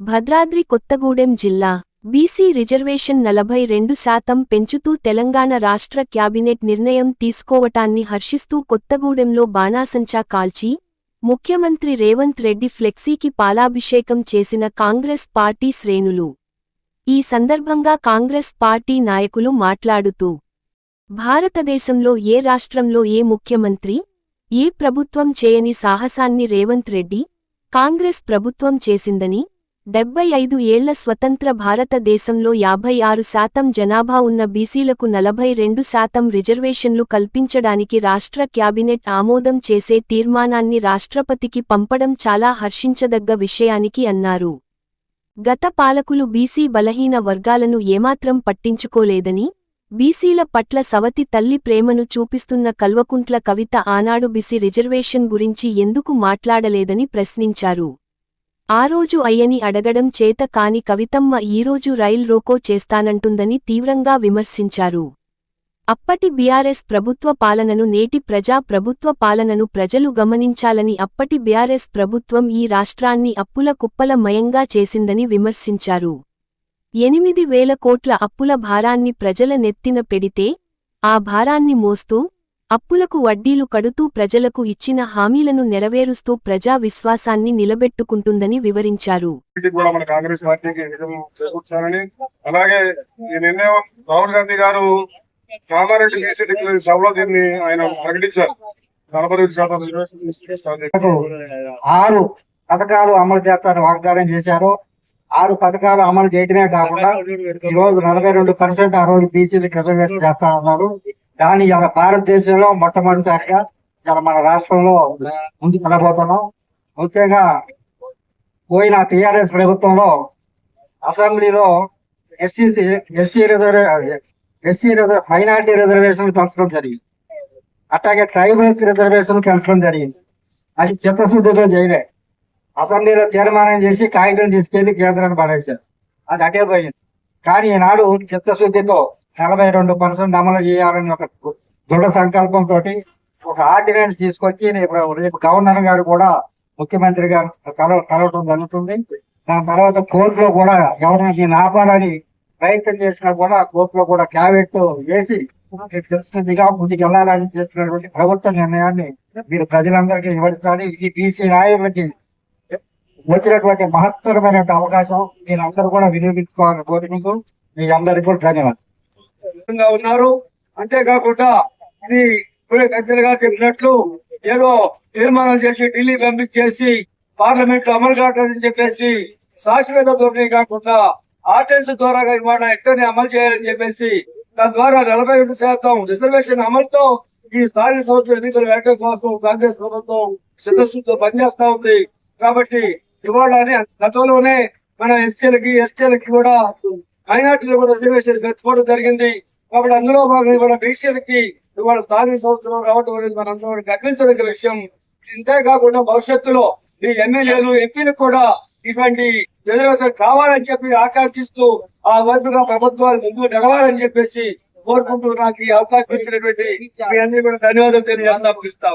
భద్రాద్రి కొత్తగూడెం జిల్లా BC reservation నలభై రెండు శాతం పెంచుతూ తెలంగాణ రాష్ట్ర క్యాబినెట్ నిర్ణయం తీసుకోవటాన్ని హర్షిస్తూ కొత్తగూడెంలో బాణాసంచా కాల్చి ముఖ్యమంత్రి రేవంత్ రెడ్డి ఫ్లెక్సీకి పాలాభిషేకం చేసిన కాంగ్రెస్ పార్టీ శ్రేణులు. ఈ సందర్భంగా కాంగ్రెస్ పార్టీ నాయకులు మాట్లాడుతూ భారతదేశంలో ఏ రాష్ట్రంలో ఏ ముఖ్యమంత్రి ఏ ప్రభుత్వం చేయని సాహసాన్ని రేవంత్ రెడ్డి కాంగ్రెస్ ప్రభుత్వం చేసిందని డెబ్బై ఐదు ఏళ్ళ స్వతంత్ర భారతదేశంలో యాభై ఆరు శాతం జనాభా ఉన్న బీసీలకు నలభై రెండు శాతం రిజర్వేషన్లు కల్పించడానికి రాష్ట్ర క్యాబినెట్ ఆమోదం చేసే తీర్మానాన్ని రాష్ట్రపతికి పంపడం చాలా హర్షించదగ్గ విషయానికి అన్నారు. గత పాలకులు బీసీ బలహీన వర్గాలను ఏమాత్రం పట్టించుకోలేదని బీసీల పట్ల సవతి తల్లి ప్రేమను చూపిస్తున్న కల్వకుంట్ల కవిత ఆనాడు బీసీ రిజర్వేషన్ గురించి ఎందుకు మాట్లాడలేదని ప్రశ్నించారు. ఆ రోజు అయ్యని అడగడం చేత కాని కవితమ్మ ఈరోజు రైల్ రోకో చేస్తానంటుందని తీవ్రంగా విమర్శించారు. అప్పటి బీఆర్ఎస్ ప్రభుత్వ పాలనను నేటి ప్రజా ప్రభుత్వ పాలనను ప్రజలు గమనించాలని అప్పటి బీఆర్ఎస్ ప్రభుత్వం ఈ రాష్ట్రాన్ని అప్పుల కుప్పల మయంగా చేసిందని విమర్శించారు. ఎనిమిది వేల కోట్ల అప్పుల భారాన్ని ప్రజల నెత్తిన పెడితే ఆ భారాన్ని మోస్తూ అప్పులకు వడ్డీలు కడుతూ ప్రజలకు ఇచ్చిన హామీలను నెరవేరుస్తూ ప్రజా విశ్వాసాన్ని నిలబెట్టుకుంటుందని వివరించారు. కాంగ్రెస్ పార్టీకి అలాగే ఈ నిర్ణయం రాహుల్ గాంధీ గారు కామారెడ్డి బీసీ డిక్లరేషన్ సభలో దీన్ని ఆయన ప్రకటించారు. నలభై శాతం. ఆరు పథకాలు అమలు చేస్తారని వాగ్దానం చేశారు. ఆరు పథకాలు అమలు చేయడమే కాకుండా ఈ రోజు నలభై రెండు పర్సెంట్ ఆ రోజు బీసీలకు రిజర్వేషన్ చేస్తారన్నారు దాన్ని ఇలా భారతదేశంలో మొట్టమొదటిసారిగా ఇలా మన రాష్ట్రంలో ముందుకు వెళ్ళబోతున్నాం. ముఖ్యంగా పోయిన టిఆర్ఎస్ ప్రభుత్వంలో అసెంబ్లీలో ఎస్సీ ఎస్సీ రిజర్వే ఎస్సీ రిజర్వ్ మైనార్టీ రిజర్వేషన్ పెంచడం జరిగింది. అట్లాగే ట్రైబల్ రిజర్వేషన్ పెంచడం జరిగింది. అది చిత్తశుద్ధితో చేయలే. అసెంబ్లీలో తీర్మానం చేసి కాగితం తీసుకెళ్ళి కేంద్రాన్ని పడేశారు. అది అటే పోయింది. కానీ ఈనాడు చిత్తశుద్ధితో నలభై రెండు పర్సెంట్ అమలు చేయాలని ఒక దృఢ సంకల్పంతో ఒక ఆర్డినెన్స్ తీసుకొచ్చి రేపు రేపు గవర్నర్ గారు కూడా ముఖ్యమంత్రి గారు కలవటం జరుగుతుంది. దాని తర్వాత కోర్టులో కూడా ఎవరైనా దీన్ని ఆపాలని ప్రయత్నం చేసినా కూడా కోర్టులో కూడా క్యాబినెట్ వేసి తెలుస్తుందిగా ముందుకు వెళ్ళాలని చేస్తున్నటువంటి ప్రభుత్వ నిర్ణయాన్ని మీరు ప్రజలందరికీ వివరించాలి. ఈ బీసీ నాయకులకి వచ్చినటువంటి మహత్తరమైన అవకాశం మీరందరూ కూడా వినియోగించుకోవాలని కోరుకుంటూ మీ అందరికీ కూడా ధన్యవాదాలు. ఉన్నారు. అంతేకాకుండా ఇది ఇప్పుడే గారు చెప్పినట్లు ఏదో తీర్మానం చేసి ఢిల్లీ పంపించేసి పార్లమెంట్లో అమలు కావటం చెప్పేసి శాశ్వత ధోరణి కాకుండా ఆర్డినెన్స్ ద్వారా ఇవాళ ఎక్కడిని అమలు చేయాలని చెప్పేసి దాని ద్వారా నలభై రెండు శాతం రిజర్వేషన్ అమలుతో ఈ స్థానిక సంస్థల ఎన్నికల వేట కోసం కాంగ్రెస్ ప్రభుత్వం సిద్ధశుద్ధితో పనిచేస్తా ఉంది. కాబట్టి ఇవాళ గతంలోనే మన ఎస్సీలకి ఎస్టీలకి కూడా మైనార్టీలు కూడా రిజర్వేషన్ పెంచుకోవడం జరిగింది. కాబట్టి అందులో భాగంగా ఇవాళ బీసీలకి ఇవాళ స్థానిక సంస్థలు రావడం అనేది మనందరం గర్వించదగ్గ విషయం. ఇంతే కాకుండా భవిష్యత్తులో ఈ ఎమ్మెల్యేలు ఎంపీలకు కూడా ఇటువంటి రిజర్వేషన్ కావాలని చెప్పి ఆకాంక్షిస్తూ ఆ వైపుగా ప్రభుత్వాలు ముందు నడవాలని చెప్పేసి కోరుకుంటూ నాకు ఈ అవకాశం ఇచ్చినటువంటి మీ అందరికీ కూడా ధన్యవాదాలు తెలియజేస్తా ముగిస్తాం